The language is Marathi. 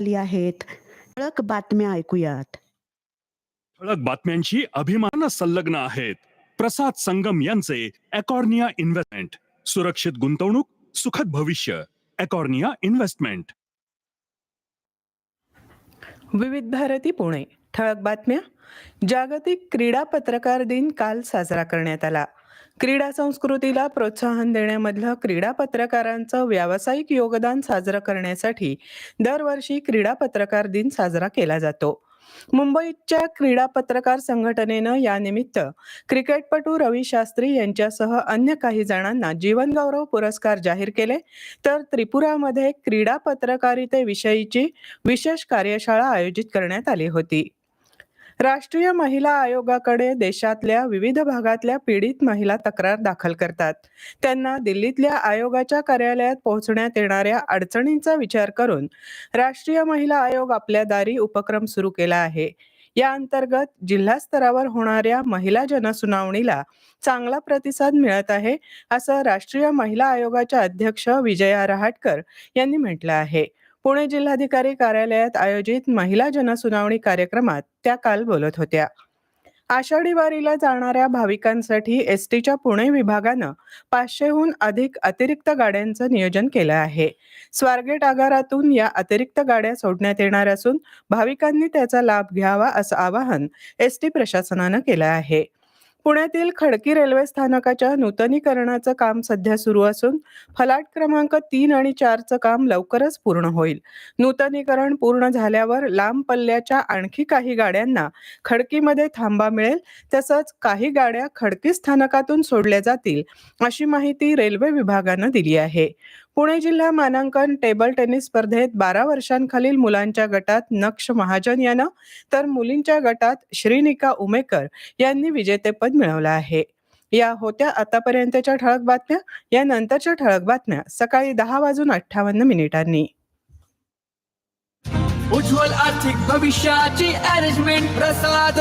आली आहेत. ठळक बातम्या ऐकूयात. ठळक बातम्यांशी अभिमान संलग्न आहेत. प्रसाद संगम यांचे अकॉर्निया इन्व्हेस्टमेंट. सुरक्षित गुंतवणूक सुखद भविष्य. अकॉर्निया इन्व्हेस्टमेंट. विविध भारती पुणे. ठळक बातम्या जागतिक क्रीडा पत्रकार दिन काल साजरा करण्यात आला. क्रीडा संस्कृतीला प्रोत्साहन देण्यामधलं क्रीडा पत्रकारांचं व्यावसायिक योगदान साजरं करण्यासाठी दरवर्षी क्रीडा पत्रकार दिन साजरा केला जातो. मुंबईच्या क्रीडा पत्रकार संघटनेनं यानिमित्त क्रिकेटपटू रवी शास्त्री यांच्यासह अन्य काही जणांना जीवनगौरव पुरस्कार जाहीर केले. तर त्रिपुरामध्ये क्रीडा पत्रकारितेविषयीची विशेष कार्यशाळा आयोजित करण्यात आली होती. राष्ट्रीय महिला आयोगाकडे देशातल्या विविध भागातल्या पीडित महिला तक्रार दाखल करतात. त्यांना दिल्लीतल्या आयोगाच्या कार्यालयात पोहोचण्यात येणाऱ्या अडचणींचा विचार करून राष्ट्रीय महिला आयोग आपल्या दारी उपक्रम सुरू केला आहे. या अंतर्गत जिल्हा स्तरावर होणाऱ्या महिला जनसुनावणीला चांगला प्रतिसाद मिळत आहे असं राष्ट्रीय महिला आयोगाच्या अध्यक्ष विजया रहाटकर यांनी म्हटलं आहे. पुणे जिल्हाधिकारी कार्यालयात आयोजित महिला जनसुनावणी कार्यक्रमात त्या काल बोलत होत्या. आषाढी वारीला जाणाऱ्या भाविकांसाठी एस टीच्या पुणे विभागानं पाचशेहून अधिक अतिरिक्त गाड्यांचं नियोजन केलं आहे. स्वारगेट आगारातून या अतिरिक्त गाड्या सोडण्यात येणार असून भाविकांनी त्याचा लाभ घ्यावा असं आवाहन एस टी प्रशासनानं केलं आहे. पुण्यातील खडकी रेल्वे स्थानकाच्या नूतनीकरणाचं काम सध्या सुरू असून फलाट क्रमांक तीन आणि चारचं काम लवकरच पूर्ण होईल. नूतनीकरण पूर्ण झाल्यावर लांब पल्ल्याच्या आणखी काही गाड्यांना खडकीमध्ये थांबा मिळेल तसंच काही गाड्या खडकी स्थानकातून सोडल्या जातील अशी माहिती रेल्वे विभागानं दिली आहे. पुणे जिल्हा मानांकन टेबल टेनिस स्पर्धेत बारा वर्षांखालील मुलांच्या गटात नक्ष महाजन यानं तर मुलींच्या गटात श्रीनिका उमेकर यांनी विजेतेपद मिळवलं आहे. या होत्या आतापर्यंतच्या ठळक बातम्या. या नंतरच्या ठळक बातम्या सकाळी दहा वाजून अठ्ठावन्न मिनिटांनी. उज्ज्वल आर्थिक भविष्याची अरेंजमेंट प्रसाद